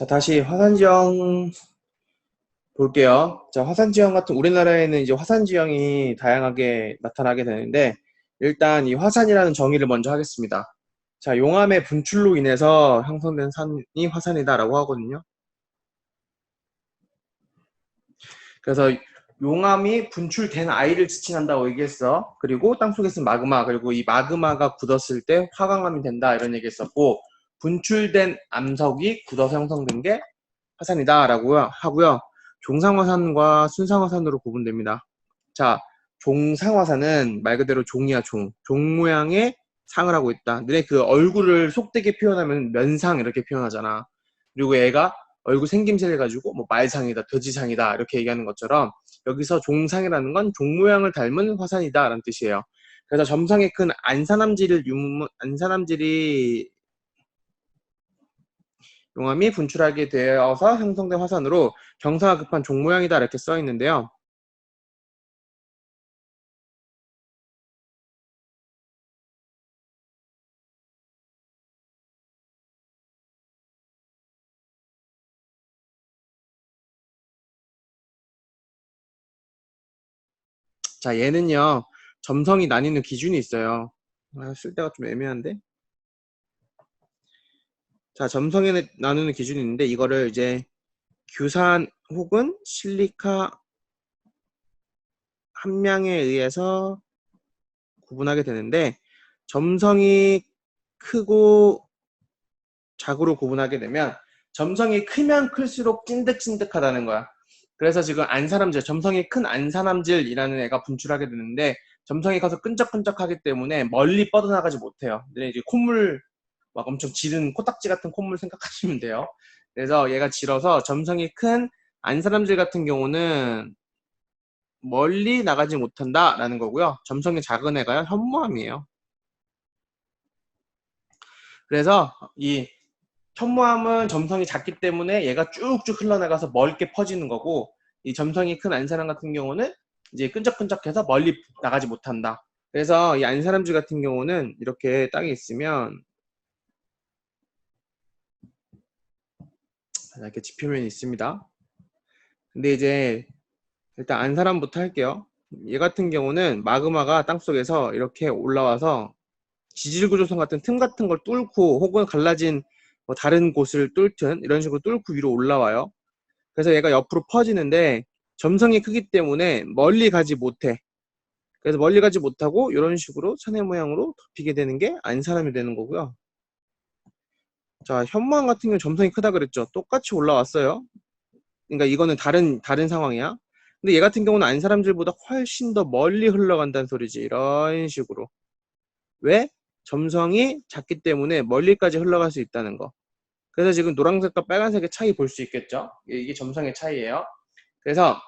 자, 다시 화산지형 볼게요. 자, 화산지형 같은 우리나라에는 이제 화산지형이 다양하게 나타나게 되는데 일단 이 화산이라는 정의를 먼저 하겠습니다. 자, 용암의 분출로 인해서 형성된 산이 화산이다라고 하거든요. 그래서 용암이 분출된 아이를 지칭한다고 얘기했어. 그리고 땅속에서 마그마, 그리고 이 마그마가 굳었을 때 화강암이 된다 이런 얘기했었고 분출된 암석이 굳어서 형성된 게 화산이다 라고 하고요. 종상화산과 순상화산으로 구분됩니다. 자, 종상화산은 말 그대로 종이야 종. 종 모양의 상을 하고 있다. 너네 그 얼굴을 속되게 표현하면 면상 이렇게 표현하잖아. 그리고 얘가 얼굴 생김새를 가지고 뭐 말상이다, 돼지상이다 이렇게 얘기하는 것처럼 여기서 종상이라는 건 종 모양을 닮은 화산이다라는 뜻이에요. 그래서 점성이 큰 안산암질을 유무, 안산암질이 용암이 분출하게 되어서 형성된 화산으로 경사가 급한 종 모양이다 이렇게 써 있는데요. 자, 얘는요, 점성이 나뉘는 기준이 있어요. 아, 쓸 때가 좀 애매한데? 자, 점성에 나누는 기준이 있는데, 이거를 이제 규산 혹은 실리카 함량에 의해서 구분하게 되는데, 점성이 크고 작으로 구분하게 되면, 점성이 크면 클수록 찐득찐득하다는 거야. 그래서 지금 안산암질, 점성이 큰 안산암질이라는 애가 분출하게 되는데 점성이 커서 끈적끈적하기 때문에 멀리 뻗어나가지 못해요. 근데 이제 콧물 막 엄청 지른 코딱지 같은 콧물 생각하시면 돼요. 그래서 얘가 질어서 점성이 큰 안산암질 같은 경우는 멀리 나가지 못한다 라는 거고요. 점성이 작은 애가요 현무암이에요. 그래서 이 현무암은 점성이 작기 때문에 얘가 쭉쭉 흘러나가서 멀게 퍼지는 거고 이 점성이 큰 안산암 같은 경우는 이제 끈적끈적해서 멀리 나가지 못한다. 그래서 이 안산암질 같은 경우는 이렇게 땅에 있으면 이렇게 지표면이 있습니다. 근데 이제 일단 안산암부터 할게요. 얘 같은 경우는 마그마가 땅속에서 이렇게 올라와서 지질구조선 같은 틈 같은 걸 뚫고 혹은 갈라진 뭐 다른 곳을 뚫든 이런 식으로 뚫고 위로 올라와요. 그래서 얘가 옆으로 퍼지는데 점성이 크기 때문에 멀리 가지 못해. 그래서 멀리 가지 못하고 이런 식으로 천의 모양으로 덮이게 되는 게 안사람이 되는 거고요. 자, 현무암 같은 경우 점성이 크다 그랬죠. 똑같이 올라왔어요. 그러니까 이거는 다른 다른 상황이야. 근데 얘 같은 경우는 안 사람들보다 훨씬 더 멀리 흘러간다는 소리지. 이런 식으로. 왜? 점성이 작기 때문에 멀리까지 흘러갈 수 있다는 거. 그래서 지금 노란색과 빨간색의 차이 볼 수 있겠죠? 이게 점성의 차이예요. 그래서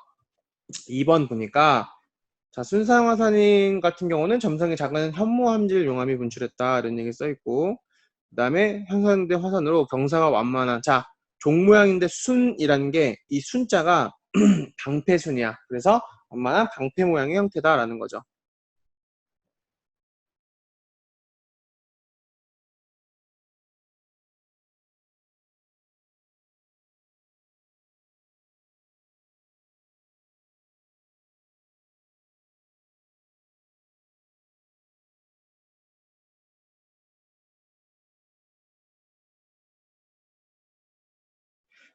2번 보니까 자 순상화산인 같은 경우는 점성이 작은 현무함질 용암이 분출했다 이런 얘기 써 있고 그 다음에 형성된 화산으로 경사가 완만한 자 종 모양인데 순이라는 게 이 순자가 방패순이야. 그래서 완만한 방패 모양의 형태다라는 거죠.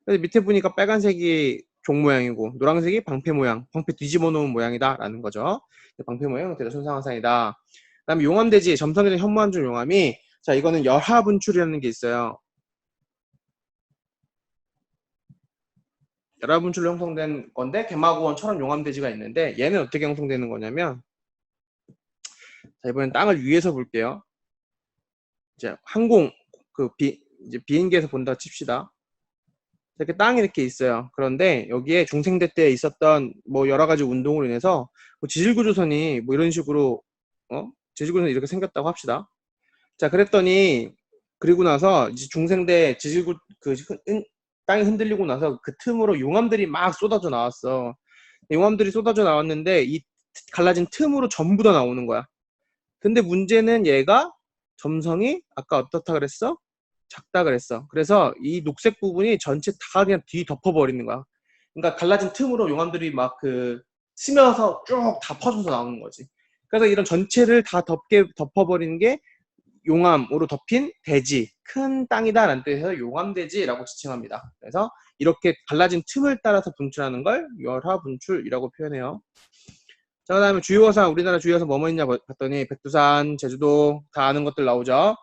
그래서 밑에 보니까 빨간색이 종 모양이고 노란색이 방패 모양, 방패 뒤집어 놓은 모양이다라는 거죠. 방패 모양 대다 손상화산이다. 그다음에 용암대지 점성에서 현무암 중 용암이 자 이거는 열하 분출이라는 게 있어요. 열하 분출로 형성된 건데 개마고원처럼 용암대지가 있는데 얘는 어떻게 형성되는 거냐면 자 이번엔 땅을 위에서 볼게요. 이제 항공 그 비 이제 비행기에서 본다 칩시다. 이렇게 땅이 이렇게 있어요. 그런데 여기에 중생대 때 있었던 뭐 여러 가지 운동으로 인해서 뭐 지질구조선이 뭐 이런 식으로 어 지질구조선이 이렇게 생겼다고 합시다. 자 그랬더니 그리고 나서 이제 중생대 지질구 그 흔, 땅이 흔들리고 나서 그 틈으로 용암들이 막 쏟아져 나왔어. 용암들이 쏟아져 나왔는데 이 갈라진 틈으로 전부 다 나오는 거야. 근데 문제는 얘가 점성이 아까 어떻다 그랬어? 작다 그랬어. 그래서 이 녹색 부분이 전체 다 그냥 뒤 덮어버리는 거야. 그러니까 갈라진 틈으로 용암들이 막 그 스며서 쭉 다 퍼져서 나오는 거지. 그래서 이런 전체를 다 덮게 덮어버리는 게 용암으로 덮인 대지, 큰 땅이다라는 뜻에서 용암대지라고 지칭합니다. 그래서 이렇게 갈라진 틈을 따라서 분출하는 걸 열화 분출이라고 표현해요. 자, 그 다음에 주요어사 우리나라 주요어사 뭐뭐 있냐 봤더니 백두산, 제주도 다 아는 것들 나오죠.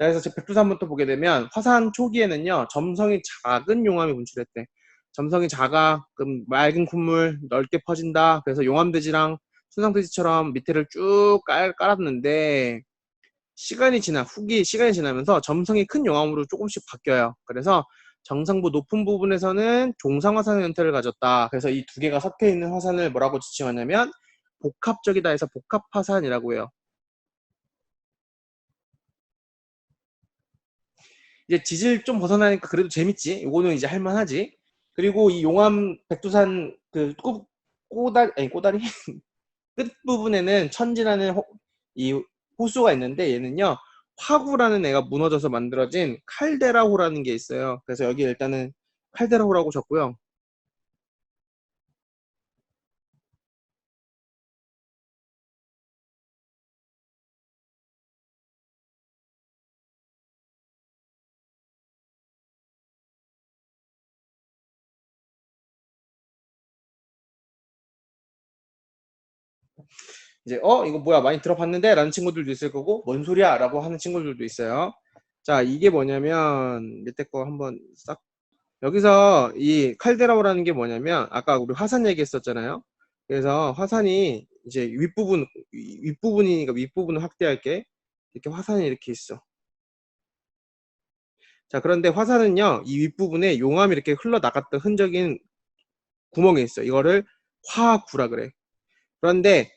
자, 그래서 제 백두산부터 보게 되면 화산 초기에는요 점성이 작은 용암이 분출했대. 점성이 작아, 그럼 맑은 콧물 넓게 퍼진다. 그래서 용암대지랑 순상대지처럼 밑에를 쭉 깔, 깔았는데 시간이 지나 후기 시간이 지나면서 점성이 큰 용암으로 조금씩 바뀌어요. 그래서 정상부 높은 부분에서는 종상화산 형태를 가졌다. 그래서 이 두 개가 섞여 있는 화산을 뭐라고 지칭하냐면 복합적이다 해서 복합화산이라고 해요. 이제 지질 좀 벗어나니까 그래도 재밌지. 이거는 이제 할만하지. 그리고 이 용암 백두산 그 꼬, 꼬다리 아니 꼬다리 끝 부분에는 천지라는 호, 이 호수가 있는데 얘는요 화구라는 애가 무너져서 만들어진 칼데라호라는 게 있어요. 그래서 여기 일단은 칼데라호라고 적고요. 이제 어 이거 뭐야 많이 들어봤는데? 라는 친구들도 있을 거고 뭔 소리야? 라고 하는 친구들도 있어요. 자 이게 뭐냐면 밑에 거 한번 싹. 여기서 이 칼데라오라는 게 뭐냐면 아까 우리 화산 얘기했었잖아요. 그래서 화산이 이제 윗부분 윗부분이니까 윗부분을 확대할게. 이렇게 화산이 이렇게 있어. 자 그런데 화산은요 이 윗부분에 용암이 이렇게 흘러나갔던 흔적인 구멍이 있어. 이거를 화구라 그래. 그런데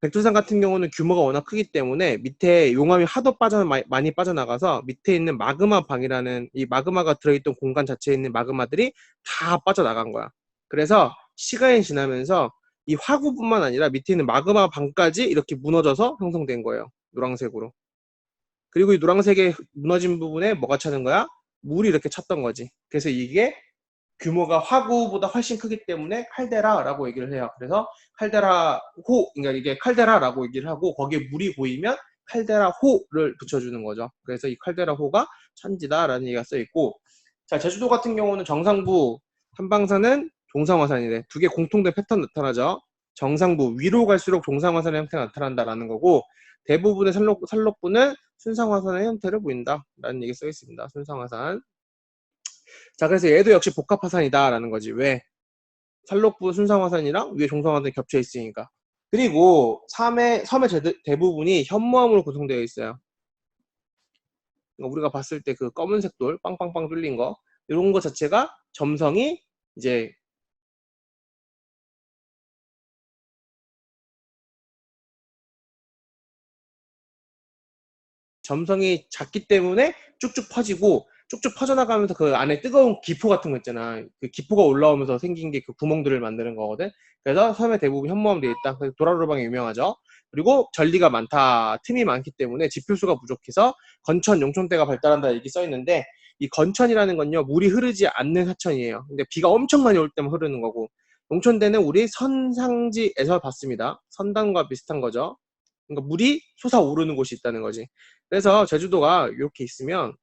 백두산 같은 경우는 규모가 워낙 크기 때문에 밑에 용암이 하도 빠져 많이 빠져나가서 밑에 있는 마그마 방이라는 이 마그마가 들어있던 공간 자체에 있는 마그마들이 다 빠져나간 거야. 그래서 시간이 지나면서 이 화구뿐만 아니라 밑에 있는 마그마 방까지 이렇게 무너져서 형성된 거예요. 노란색으로. 그리고 이 노란색에 무너진 부분에 뭐가 차는 거야? 물이 이렇게 찼던 거지. 그래서 이게 규모가 화구보다 훨씬 크기 때문에 칼데라라고 얘기를 해요. 그래서 칼데라 호, 그러니까 이게 칼데라라고 얘기를 하고 거기에 물이 보이면 칼데라 호를 붙여주는 거죠. 그래서 이 칼데라 호가 천지다라는 얘기가 써 있고, 자 제주도 같은 경우는 정상부 한방산은 종상화산이래. 두 개 공통된 패턴 나타나죠. 정상부 위로 갈수록 종상화산의 형태가 나타난다라는 거고 대부분의 산록, 산록부는 순상화산의 형태를 보인다라는 얘기 써 있습니다. 순상화산. 자, 그래서 얘도 역시 복합화산이다라는 거지. 왜? 살록부 순상화산이랑 위에 종상화산이 겹쳐 있으니까. 그리고 섬의, 섬의 대부분이 현무암으로 구성되어 있어요. 그러니까 우리가 봤을 때 그 검은색 돌, 빵빵빵 뚫린 거, 이런 거 자체가 점성이 이제 점성이 작기 때문에 쭉쭉 퍼지고 쭉쭉 퍼져나가면서 그 안에 뜨거운 기포 같은 거 있잖아. 그 기포가 올라오면서 생긴 게 그 구멍들을 만드는 거거든. 그래서 섬에 대부분 현무암되어 있다. 그래서 도라로방이 유명하죠. 그리고 전리가 많다. 틈이 많기 때문에 지표수가 부족해서 건천, 용천대가 발달한다 얘기 써 있는데 이 건천이라는 건요 물이 흐르지 않는 하천이에요. 근데 비가 엄청 많이 올 때만 흐르는 거고 용천대는 우리 선상지에서 봤습니다. 선단과 비슷한 거죠. 그러니까 물이 솟아오르는 곳이 있다는 거지. 그래서 제주도가 이렇게 있으면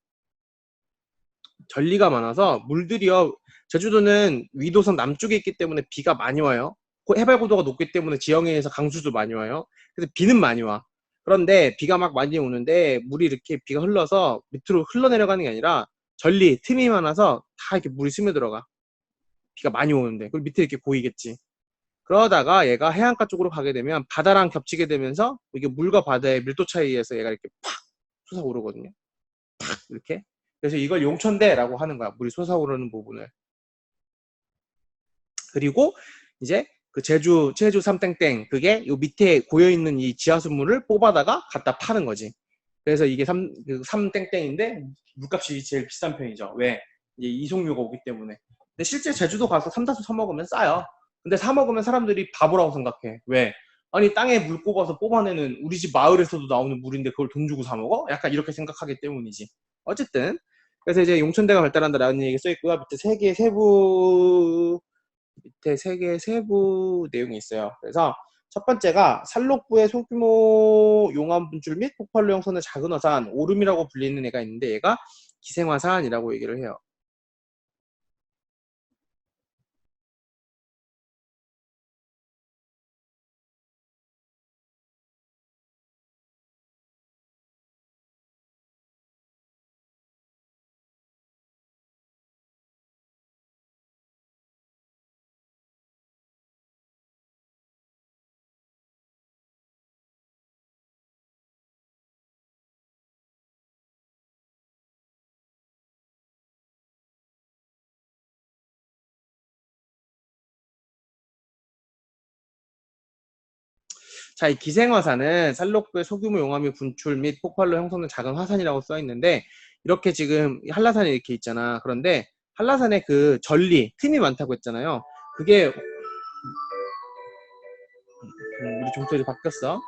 전리가 많아서 물들이요. 제주도는 위도선 남쪽에 있기 때문에 비가 많이 와요. 해발 고도가 높기 때문에 지형에서 강수도 많이 와요. 그래서 비는 많이 와. 그런데 비가 막 많이 오는데 물이 이렇게 비가 흘러서 밑으로 흘러내려가는 게 아니라 전리 틈이 많아서 다 이렇게 물이 스며들어가. 비가 많이 오는데 그리고 밑에 이렇게 보이겠지. 그러다가 얘가 해안가 쪽으로 가게 되면 바다랑 겹치게 되면서 이게 물과 바다의 밀도 차이에서 얘가 이렇게 팍 솟아오르거든요. 팍 이렇게 그래서 이걸 용천대라고 하는 거야. 물이 솟아오르는 부분을. 그리고 이제 그 제주 제주 삼땡땡 그게 요 밑에 고여 있는 이 지하수물을 뽑아다가 갖다 파는 거지. 그래서 이게 삼, 그 삼땡땡인데 물값이 제일 비싼 편이죠. 왜? 이제 이송료가 오기 때문에. 근데 실제 제주도 가서 삼다수 사 먹으면 싸요. 근데 사 먹으면 사람들이 바보라고 생각해. 왜? 아니 땅에 물 꼽아서 뽑아내는 우리 집 마을에서도 나오는 물인데 그걸 돈 주고 사 먹어? 약간 이렇게 생각하기 때문이지. 어쨌든 그래서 이제 용천대가 발달한다라는 얘기 써 있고요. 밑에 세 개의 세부 밑에 세 개의 세부 내용이 있어요. 그래서 첫 번째가 살록부의 소규모 용암 분출 및 폭발로 형성된 작은 화산 오름이라고 불리는 애가 있는데 얘가 기생화산이라고 얘기를 해요. 자, 이 기생화산은 살록부의 소규모 용암이 분출 및 폭발로 형성된 작은 화산이라고 써 있는데 이렇게 지금 한라산이 이렇게 있잖아. 그런데 한라산에 그 전리 틈이 많다고 했잖아요. 그게 음, 우리 종소리 바뀌었어.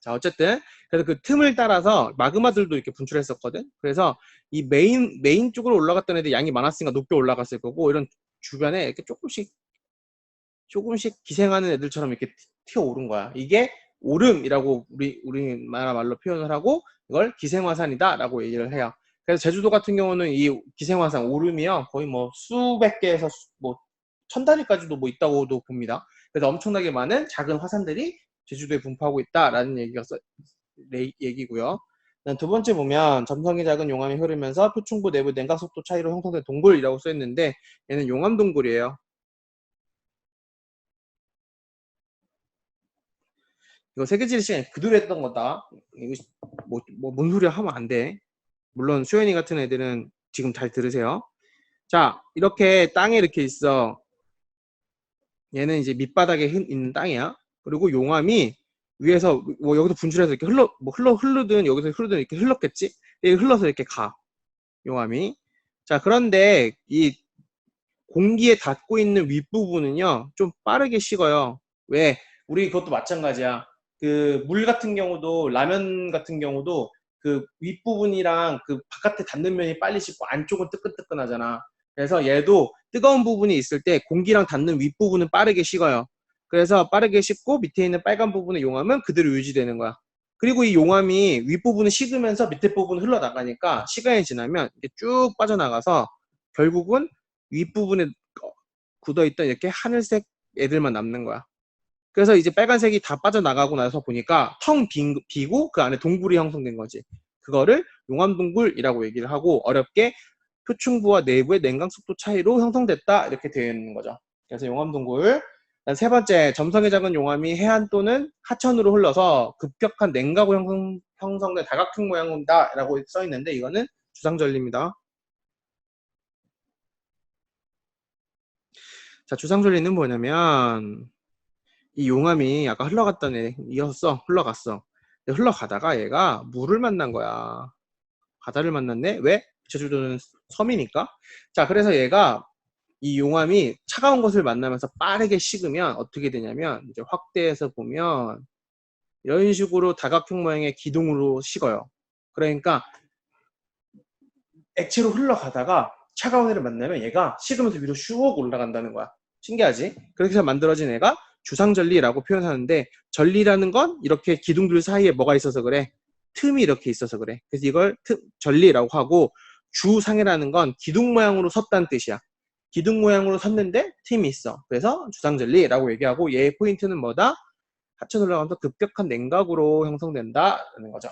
자, 어쨌든 그래서 그 틈을 따라서 마그마들도 이렇게 분출했었거든. 그래서 이 메인 메인 쪽으로 올라갔던 애들 양이 많았으니까 높게 올라갔을 거고 이런 주변에 이렇게 조금씩 조금씩 기생하는 애들처럼 이렇게 튀어오른 거야. 이게 오름이라고 우리 우리나라 말로 표현을 하고 이걸 기생화산이다라고 얘기를 해요. 그래서 제주도 같은 경우는 이 기생화산 오름이요 거의 뭐 수백 개에서 수- 뭐 천 단위까지도 뭐 있다고도 봅니다. 그래서 엄청나게 많은 작은 화산들이 제주도에 분포하고 있다라는 얘기가 얘기고요. 그다음 두 번째 보면 점성이 작은 용암이 흐르면서 표충부 내부 냉각 속도 차이로 형성된 동굴이라고 써 있는데 얘는 용암 동굴이에요. 이거 세계지리 시간에 그대로 했던 거다. 이거 뭐, 뭐, 뭔 소리 하면 안 돼. 물론 수현이 같은 애들은 지금 잘 들으세요. 자, 이렇게 땅에 이렇게 있어. 얘는 이제 밑바닥에 흔- 있는 땅이야. 그리고 용암이 위에서 뭐 여기서 분출해서 이렇게 흘러 뭐 흘러 흐르든 여기서 흐르든 이렇게 흘렀겠지. 이게 흘러서 이렇게 가. 용암이. 자, 그런데 이 공기에 닿고 있는 윗부분은요. 좀 빠르게 식어요. 왜? 우리 그것도 마찬가지야. 그 물 같은 경우도 라면 같은 경우도 그 윗부분이랑 그 바깥에 닿는 면이 빨리 식고 안쪽은 뜨끈뜨끈하잖아. 그래서 얘도 뜨거운 부분이 있을 때 공기랑 닿는 윗부분은 빠르게 식어요. 그래서 빠르게 식고 밑에 있는 빨간 부분의 용암은 그대로 유지되는 거야. 그리고 이 용암이 윗부분은 식으면서 밑에 부분은 흘러나가니까 시간이 지나면 쭉 빠져나가서 결국은 윗부분에 굳어있던 이렇게 하늘색 애들만 남는 거야. 그래서 이제 빨간색이 다 빠져나가고 나서 보니까 텅 빈, 비고 그 안에 동굴이 형성된 거지. 그거를 용암동굴이라고 얘기를 하고 어렵게 표충부와 내부의 냉각 속도 차이로 형성됐다 이렇게 되어 있는 거죠. 그래서 용암동굴. 세 번째, 점성의 작은 용암이 해안 또는 하천으로 흘러서 급격한 냉각으로 형성, 형성된 다각형 모양이다 라고 써 있는데 이거는 주상절리입니다. 자, 주상절리는 뭐냐면 이 용암이 아까 흘러갔던 애 이었어 흘러갔어. 흘러가다가 얘가 물을 만난 거야. 바다를 만났네? 왜? 제주도는 섬이니까. 자 그래서 얘가 이 용암이 차가운 것을 만나면서 빠르게 식으면 어떻게 되냐면 이제 확대해서 보면 이런 식으로 다각형 모양의 기둥으로 식어요. 그러니까 액체로 흘러가다가 차가운 애를 만나면 얘가 식으면서 위로 슉 올라간다는 거야. 신기하지? 그렇게 해서 만들어진 애가 주상절리라고 표현하는데 전리라는 건 이렇게 기둥들 사이에 뭐가 있어서 그래? 틈이 이렇게 있어서 그래. 그래서 이걸 틈, 전리라고 하고 주상이라는 건 기둥 모양으로 섰다는 뜻이야 기둥 모양으로 섰는데 틈이 있어. 그래서 주상절리라고 얘기하고 얘의 포인트는 뭐다? 하천 올라가면서 급격한 냉각으로 형성된다라는 거죠.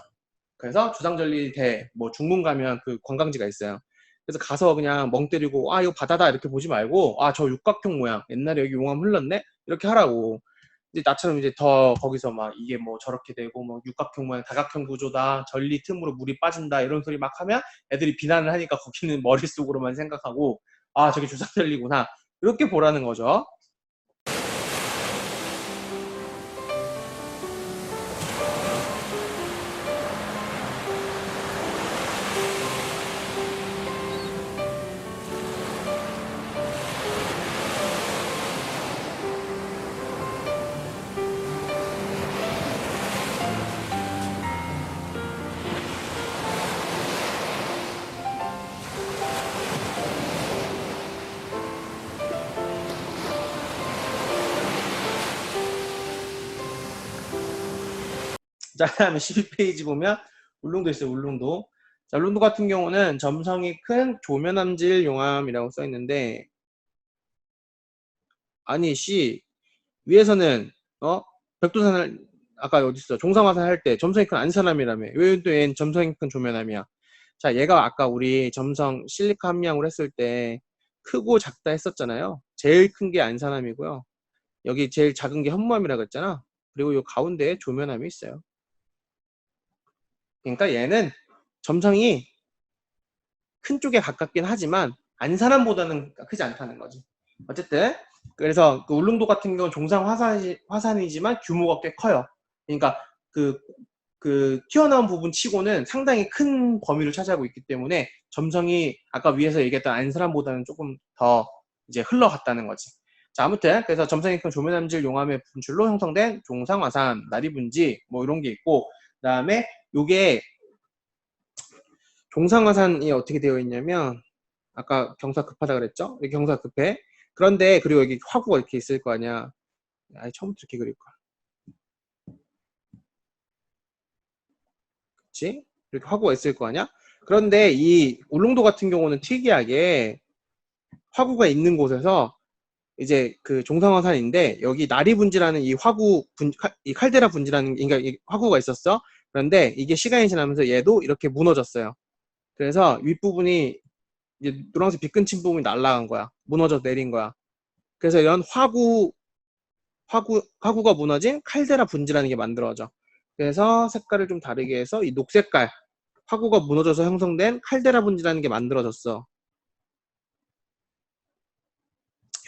그래서 주상절리 대 뭐 중문 가면 그 관광지가 있어요. 그래서 가서 그냥 멍 때리고 아 이거 바다다 이렇게 보지 말고 아 저 육각형 모양. 옛날에 여기 용암 흘렀네? 이렇게 하라고. 이제 나처럼 이제 더 거기서 막 이게 뭐 저렇게 되고 뭐 육각형 모양 다각형 구조다. 전리 틈으로 물이 빠진다. 이런 소리 막 하면 애들이 비난을 하니까 거기는 머릿속으로만 생각하고 아 저게 주상절리구나. 이렇게 보라는 거죠 자, 다음에 12페이지 보면 울릉도 있어요. 울릉도. 자, 울릉도 같은 경우는 점성이 큰 조면암질 용암이라고 써 있는데 아니 씨 위에서는 어 백두산을 아까 어디 있어 종상화산 할 때 점성이 큰 안산암이라며 왜 또 얘는 점성이 큰 조면암이야? 자, 얘가 아까 우리 점성 실리카 함량으로 했을 때 크고 작다 했었잖아요. 제일 큰 게 안산암이고요. 여기 제일 작은 게 현무암이라고 했잖아. 그리고 요 가운데에 조면암이 있어요. 그러니까 얘는 점성이 큰 쪽에 가깝긴 하지만 안산암보다는 크지 않다는 거지. 어쨌든 그래서 그 울릉도 같은 경우는 종상 화산, 화산이 지만 규모가 꽤 커요. 그러니까 그, 그 튀어나온 부분 치고는 상당히 큰 범위를 차지하고 있기 때문에 점성이 아까 위에서 얘기했던 안산암보다는 조금 더 이제 흘러갔다는 거지. 자, 아무튼 그래서 점성이 큰 조면암질 용암의 분출로 형성된 종상화산, 나리분지 뭐 이런 게 있고 그다음에 요게 종상화산이 어떻게 되어 있냐면 아까 경사 급하다 그랬죠? 경사 급해. 그런데 그리고 여기 화구가 이렇게 있을 거 아니야. 아니 처음부터 이렇게 그릴 거야. 그렇지? 이렇게 화구가 있을 거 아니야? 그런데 이 울릉도 같은 경우는 특이하게 화구가 있는 곳에서 이제 그 종상화산인데 여기 나리분지라는 이 화구 분, 칼- 이 칼데라 분지라는 그러니까 이 화구가 있었어. 그런데 이게 시간이 지나면서 얘도 이렇게 무너졌어요. 그래서 윗부분이 이제 노란색 빛끈친 부분이 날아간 거야. 무너져 내린 거야. 그래서 이런 화구 화구 화구가 무너진 칼데라 분지라는 게 만들어져. 그래서 색깔을 좀 다르게 해서 이 녹색깔 화구가 무너져서 형성된 칼데라 분지라는 게 만들어졌어.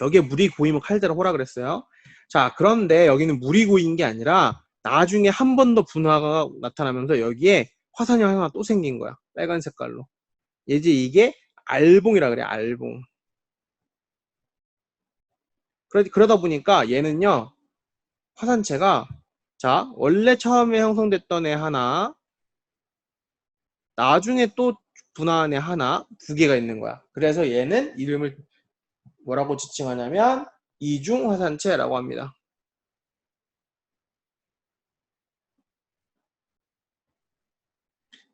여기에 물이 고이면 칼데라 호라 그랬어요. 자, 그런데 여기는 물이 고인 게 아니라 나중에 한 번 더 분화가 나타나면서 여기에 화산이 하나 또 생긴 거야. 빨간 색깔로. 이제 이게 알봉이라 그래, 알봉. 그러, 그러다 보니까 얘는요, 화산체가, 자, 원래 처음에 형성됐던 애 하나, 나중에 또 분화한 애 하나, 두 개가 있는 거야. 그래서 얘는 이름을 뭐라고 지칭하냐면, 이중 화산체라고 합니다.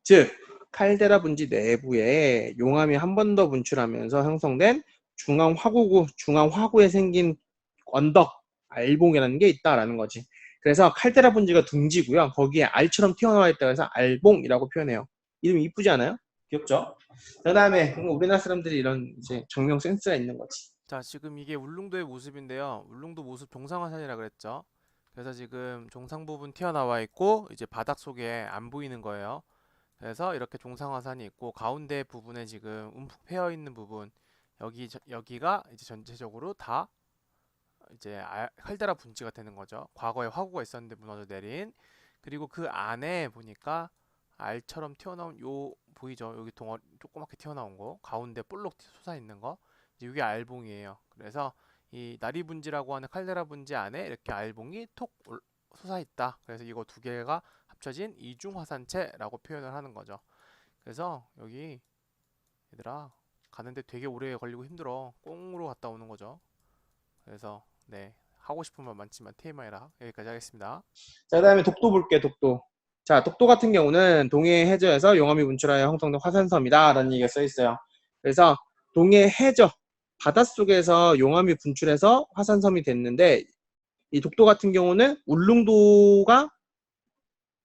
즉, 칼데라 분지 내부에 용암이 한 번 더 분출하면서 형성된 중앙 화구구, 중앙 화구에 생긴 언덕, 알봉이라는 게 있다라는 거지. 그래서 칼데라 분지가 둥지고요. 거기에 알처럼 튀어나와 있다고 해서 알봉이라고 표현해요. 이름 이쁘지 않아요? 귀엽죠? 그 다음에 우리나라 사람들이 이런 이제 정명 센스가 있는 거지. 자, 지금 이게 울릉도의 모습인데요. 울릉도 모습 종상화산이라 그랬죠. 그래서 지금 종상 부분 튀어나와 있고 이제 바닥 속에 안 보이는 거예요. 그래서 이렇게 종상화산이 있고 가운데 부분에 지금 움푹 패여 있는 부분 여기 저- 여기가 이제 전체적으로 다 이제 알- 칼데라 분지가 되는 거죠. 과거에 화구가 있었는데 무너져 내린 그리고 그 안에 보니까 알처럼 튀어나온 요 보이죠? 여기 덩어리 조그맣게 튀어나온 거 가운데 볼록 솟아 있는 거 이게 알봉이에요. 그래서 이 나리 분지라고 하는 칼데라 분지 안에 이렇게 알봉이 톡 올- 솟아 있다. 그래서 이거 두 개가 합쳐진 이중 화산체라고 표현을 하는 거죠. 그래서 여기 얘들아 가는데 되게 오래 걸리고 힘들어. 꽁으로 갔다 오는 거죠. 그래서 네 하고 싶은 말 많지만 TMI라 여기까지 하겠습니다. 자, 그 다음에 독도 볼게, 독도. 자, 독도 같은 경우는 동해 해저에서 용암이 분출하여 형성된 화산섬이다. 라는 얘기가 써 있어요. 그래서 동해 해저, 바닷속에서 용암이 분출해서 화산섬이 됐는데, 이 독도 같은 경우는 울릉도가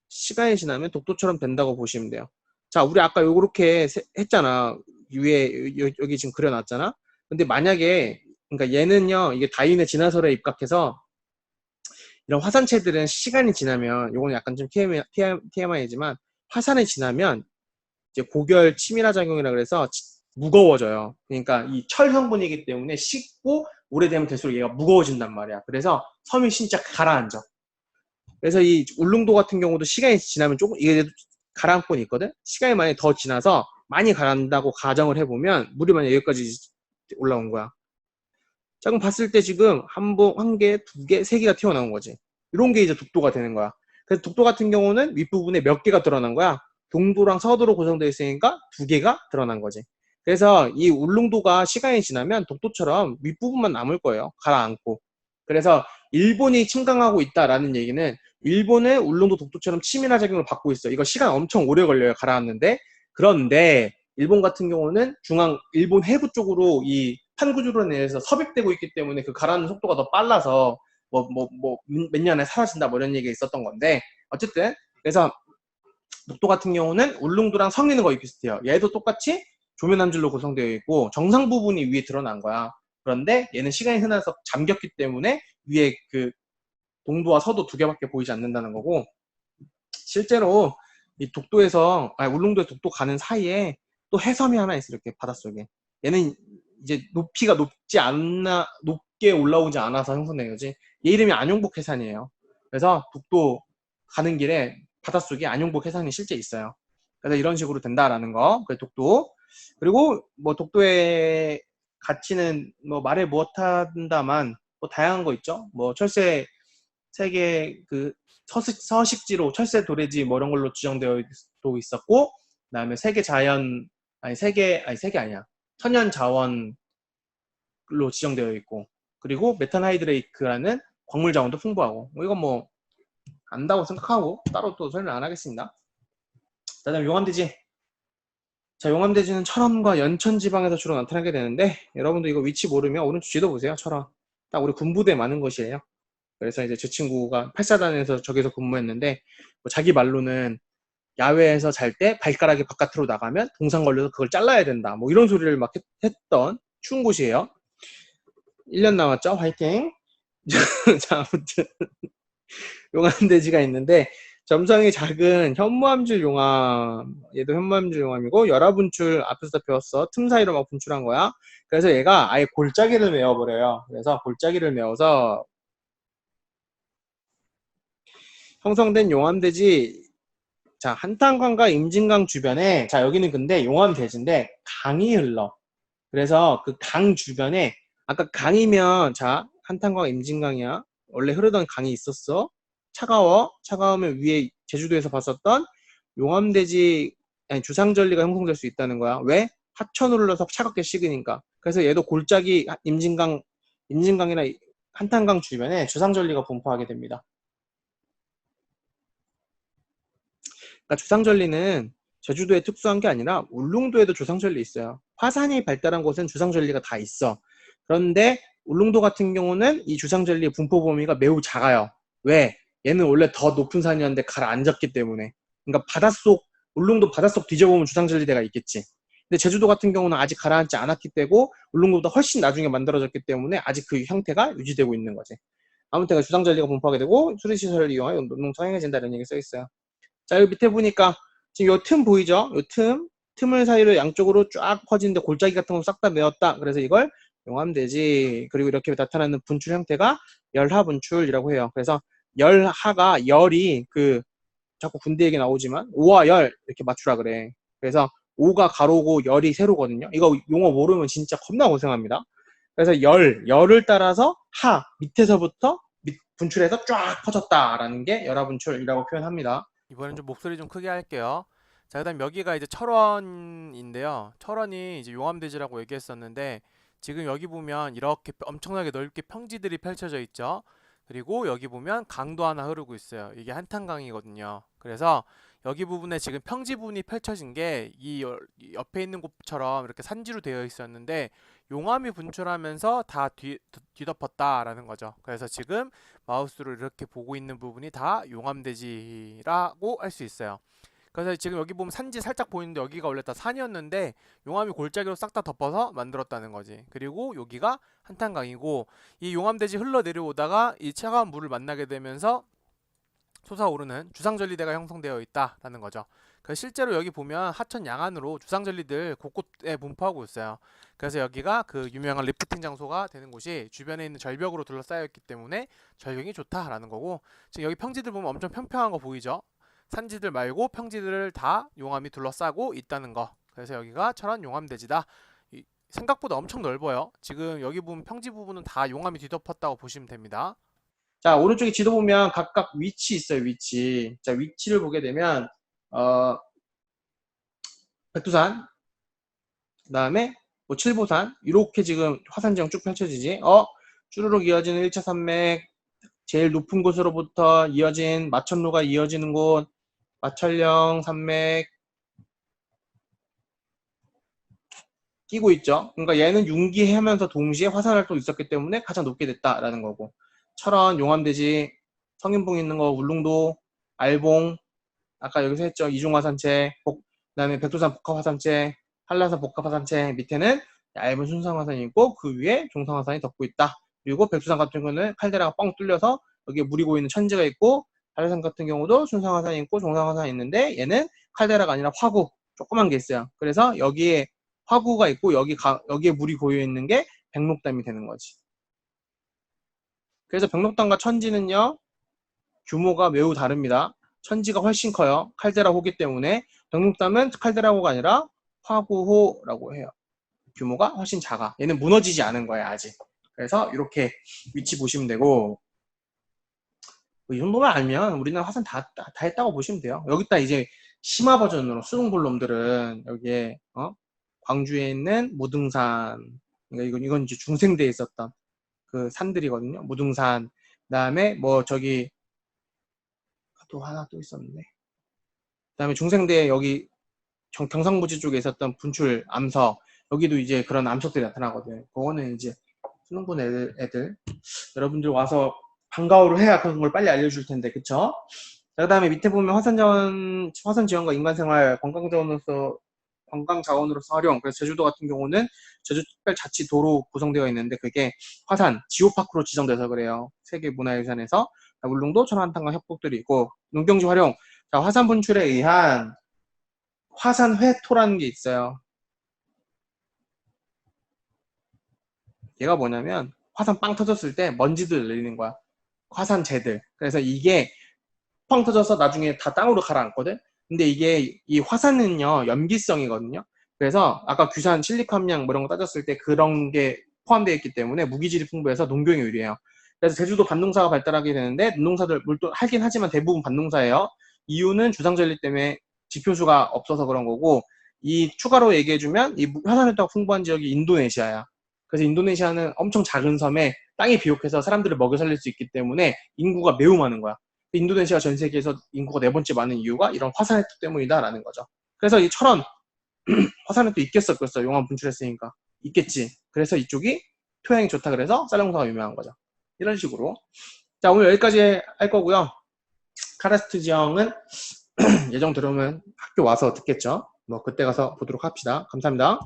시간이 지나면 독도처럼 된다고 보시면 돼요. 자, 우리 아까 요렇게 세- 했잖아. 위에, 여- 여기 지금 그려놨잖아. 근데 만약에, 그러니까 얘는요, 이게 다인의 진화설에 입각해서 이런 화산체들은 시간이 지나면 요거는 약간 좀 TMI, TMI지만 화산이 지나면 이제 고결 치밀화 작용이라 그래서 치- 무거워져요. 그러니까 이 철 성분이기 때문에 식고 오래되면 될수록 얘가 무거워진단 말이야. 그래서 섬이 진짜 가라앉아. 그래서 이 울릉도 같은 경우도 시간이 지나면 조금 이게 가라앉곤 있거든. 시간이 많이 더 지나서 많이 가라앉다고 가정을 해보면 물이 만약 여기까지 올라온 거야. 자, 그럼 봤을 때 지금 한 번, 한 개, 두 개, 세 개가 튀어나온 거지. 이런 게 이제 독도가 되는 거야. 그래서 독도 같은 경우는 윗부분에 몇 개가 드러난 거야. 동도랑 서도로 구성되어 있으니까 두 개가 드러난 거지. 그래서 이 울릉도가 시간이 지나면 독도처럼 윗부분만 남을 거예요. 가라앉고. 그래서 일본이 침강하고 있다라는 얘기는 일본은 울릉도 독도처럼 치밀화 작용을 받고 있어. 이거 시간 엄청 오래 걸려요. 가라앉는데. 그런데 일본 같은 경우는 중앙 일본 해부 쪽으로 이 판구주로 내에서 섭입되고 있기 때문에 그 가라앉는 속도가 더 빨라서 뭐 뭐 뭐 몇 년에 사라진다 뭐 이런 얘기가 있었던 건데 어쨌든 그래서 독도 같은 경우는 울릉도랑 성리는 거의 비슷해요. 얘도 똑같이 조면함질로 구성되어 있고 정상 부분이 위에 드러난 거야. 그런데 얘는 시간이 흐나서 잠겼기 때문에 위에 그 동도와 서도 두 개밖에 보이지 않는다는 거고 실제로 이 독도에서 아니 울릉도에 독도 가는 사이에 또 해섬이 하나 있어 이렇게 바닷속에. 얘는 이제 높이가 높지 않나 높게 올라오지 않아서 형성된 거지. 얘 이름이 안용복 해산이에요. 그래서 독도 가는 길에 바닷속에 안용복 해산이 실제 있어요. 그래서 이런 식으로 된다라는 거. 그래 독도. 그리고 뭐 독도의 가치는 뭐 말해 못한다만 뭐 다양한 거 있죠? 뭐 철새 세계 그 서식, 서식지로 철새 도래지 뭐 이런 걸로 지정되어 도 있었고 그다음에 세계 자연 아니 세계 아니 세계 아니야. 천연 자원로 지정되어 있고 그리고 메탄하이드레이크라는 광물 자원도 풍부하고 뭐 이건 뭐 안다고 생각하고 따로 또 설명 안 하겠습니다. 그다음에 용암 대지 자 용암대지는 철원과 연천 지방에서 주로 나타나게 되는데 여러분도 이거 위치 모르면 오른쪽 지도 보세요 철원 딱 우리 군부대 많은 곳이에요. 그래서 이제 제 친구가 8사단에서 저기서 근무했는데 뭐 자기 말로는 야외에서 잘 때 발가락이 바깥으로 나가면 동상 걸려서 그걸 잘라야 된다. 뭐 이런 소리를 막 했, 던 추운 곳이에요. 1년 남았죠? 화이팅! 자, 아무튼 용암돼지가 있는데 점성이 작은 현무암질 용암 얘도 현무암질 용암이고 열화분출 앞에서 배웠어. 틈 사이로 막 분출한 거야. 그래서 얘가 아예 골짜기를 메워버려요. 그래서 골짜기를 메워서 형성된 용암대지 자 한탄강과 임진강 주변에 자 여기는 근데 용암대지인데 강이 흘러. 그래서 그 강 주변에 아까 강이면 자 한탄강 임진강이야. 원래 흐르던 강이 있었어 차가워 차가우면 위에 제주도에서 봤었던 용암대지 아니 주상절리가 형성될 수 있다는 거야 왜 하천을 흘러서 차갑게 식으니까 그래서 얘도 골짜기 임진강 임진강이나 한탄강 주변에 주상절리가 분포하게 됩니다. 그러니까 주상절리는 제주도에 특수한 게 아니라 울릉도에도 주상절리 있어요. 화산이 발달한 곳은 주상절리가 다 있어. 그런데 울릉도 같은 경우는 이 주상절리의 분포 범위가 매우 작아요. 왜? 얘는 원래 더 높은 산이었는데 가라앉았기 때문에. 그러니까 바닷속 울릉도 바닷속 뒤져보면 주상절리대가 있겠지. 근데 제주도 같은 경우는 아직 가라앉지 않았기 때문에 울릉도보다 훨씬 나중에 만들어졌기 때문에 아직 그 형태가 유지되고 있는 거지. 아무튼 주상절리가 분포하게 되고 수리시설을 이용하여 농토가 행해진다는 얘기 써 있어요. 자, 여기 밑에 보니까 지금 요 틈 보이죠? 요 틈, 틈을 사이로 양쪽으로 쫙 퍼지는데 골짜기 같은 거 싹 다 메웠다. 그래서 이걸 용암대지. 그리고 이렇게 나타나는 분출 형태가 열하 분출이라고 해요. 그래서 열하가 열이 그 자꾸 군대 얘기 나오지만 오와 열 이렇게 맞추라 그래. 그래서 5가 가로고 열이 세로거든요. 이거 용어 모르면 진짜 겁나 고생합니다. 그래서 열, 열을 따라서 하, 밑에서부터 밑, 분출해서 쫙 퍼졌다라는 게 열하분출이라고 표현합니다. 이번엔 좀 목소리 좀 크게 할게요. 자, 그다음 여기가 이제 철원인데요. 철원이 이제 용암대지라고 얘기했었는데 지금 여기 보면 이렇게 엄청나게 넓게 평지들이 펼쳐져 있죠. 그리고 여기 보면 강도 하나 흐르고 있어요. 이게 한탄강이거든요. 그래서 여기 부분에 지금 평지 부분이 펼쳐진 게 이 옆에 있는 곳처럼 이렇게 산지로 되어 있었는데 용암이 분출하면서 다 뒤, 뒤덮었다라는 거죠. 그래서 지금 마우스로 이렇게 보고 있는 부분이 다 용암대지라고 할 수 있어요. 그래서 지금 여기 보면 산지 살짝 보이는데 여기가 원래 다 산이었는데 용암이 골짜기로 싹 다 덮어서 만들었다는 거지. 그리고 여기가 한탄강이고 이 용암대지 흘러 내려오다가 이 차가운 물을 만나게 되면서 솟아오르는 주상절리대가 형성되어 있다라는 거죠. 그래서 실제로 여기 보면 하천 양안으로 주상절리들 곳곳에 분포하고 있어요. 그래서 여기가 그 유명한 리프팅 장소가 되는 곳이 주변에 있는 절벽으로 둘러싸여 있기 때문에 절경이 좋다라는 거고 지금 여기 평지들 보면 엄청 평평한 거 보이죠? 산지들 말고 평지들을 다 용암이 둘러싸고 있다는 거. 그래서 여기가 철원 용암대지다. 생각보다 엄청 넓어요. 지금 여기 보면 평지 부분은 다 용암이 뒤덮었다고 보시면 됩니다. 자, 오른쪽에 지도 보면 각각 위치 있어요, 위치. 자, 위치를 보게 되면, 어, 백두산, 그 다음에 뭐 칠보산, 이렇게 지금 화산지형 쭉 펼쳐지지. 어, 쭈루룩 이어지는 1차 산맥, 제일 높은 곳으로부터 이어진 마천루가 이어지는 곳, 마천령 산맥 끼고 있죠. 그러니까 얘는 융기하면서 동시에 화산 활동이 있었기 때문에 가장 높게 됐다라는 거고. 철원, 용암대지, 성인봉 있는 거, 울릉도, 알봉, 아까 여기서 했죠. 이중화산체, 복, 그다음에 백두산 복합화산체, 한라산 복합화산체 밑에는 얇은 순상화산이 있고 그 위에 종상화산이 덮고 있다. 그리고 백두산 같은 경우는 칼데라가 뻥 뚫려서 여기에 물이 고이는 천지가 있고 한라산 같은 경우도 순상화산이 있고 종상화산이 있는데 얘는 칼데라가 아니라 화구 조그만 게 있어요. 그래서 여기에 화구가 있고 여기 가, 여기에 물이 고여 있는 게 백록담이 되는 거지. 그래서 백록담과 천지는요 규모가 매우 다릅니다. 천지가 훨씬 커요. 칼데라 호기 때문에 백록담은 칼데라 호가 아니라 화구호라고 해요. 규모가 훨씬 작아. 얘는 무너지지 않은 거예요 아직. 그래서 이렇게 위치 보시면 되고 뭐 이 정도만 알면 우리는 화산 다, 다, 다 했다고 보시면 돼요. 여기다 이제 심화 버전으로 수능볼놈들은 여기에 어? 광주에 있는 무등산 그러니까 이건 이건 이제 중생대에 있었던 그 산들이거든요. 무등산 그다음에 뭐 저기 또 하나 또 있었는데 그다음에 중생대에 여기 경- 경상부지 쪽에 있었던 분출 암석 여기도 이제 그런 암석들이 나타나거든요. 그거는 이제 수능본 애들, 애들 여러분들 와서 방과후를 해야 그런 걸 빨리 알려줄 텐데 그쵸? 자, 그 다음에 밑에 보면 화산자원 화산 지원과 인간생활 관광자원으로서 관광자원으로서 활용. 그래서 제주도 같은 경우는 제주특별자치도로 구성되어 있는데 그게 화산 지오파크로 지정돼서 그래요. 세계문화유산에서 자, 울릉도 천안탄강 협곡들이 있고 농경지 활용. 자, 화산 분출에 의한 화산 회토라는 게 있어요. 얘가 뭐냐면 화산 빵 터졌을 때 먼지들 내리는 거야. 화산 재들. 그래서 이게 펑 터져서 나중에 다 땅으로 가라앉거든. 근데 이게 이 화산은요 염기성이거든요. 그래서 아까 규산 실리카 함량 뭐 이런 거 따졌을 때 그런 게 포함되어 있기 때문에 무기질이 풍부해서 농경에 유리해요. 그래서 제주도 반농사가 발달하게 되는데 농사들 물론 하긴 하지만 대부분 반농사예요. 이유는 주상절리 때문에 지표수가 없어서 그런 거고 이 추가로 얘기해주면 이 화산활동 풍부한 지역이 인도네시아야. 그래서 인도네시아는 엄청 작은 섬에 땅이 비옥해서 사람들을 먹여 살릴 수 있기 때문에 인구가 매우 많은 거야. 인도네시아 전 세계에서 인구가 네 번째 많은 이유가 이런 화산핵 때문이다라는 거죠. 그래서 이 철원 화산핵도 있겠어, 없겠어. 용암 분출했으니까 있겠지. 그래서 이쪽이 토양이 좋다 그래서 쌀용사가 유명한 거죠. 이런 식으로. 자 오늘 여기까지 할 거고요. 카라스트 지형은 예정 들어오면 학교 와서 듣겠죠. 뭐 그때 가서 보도록 합시다. 감사합니다.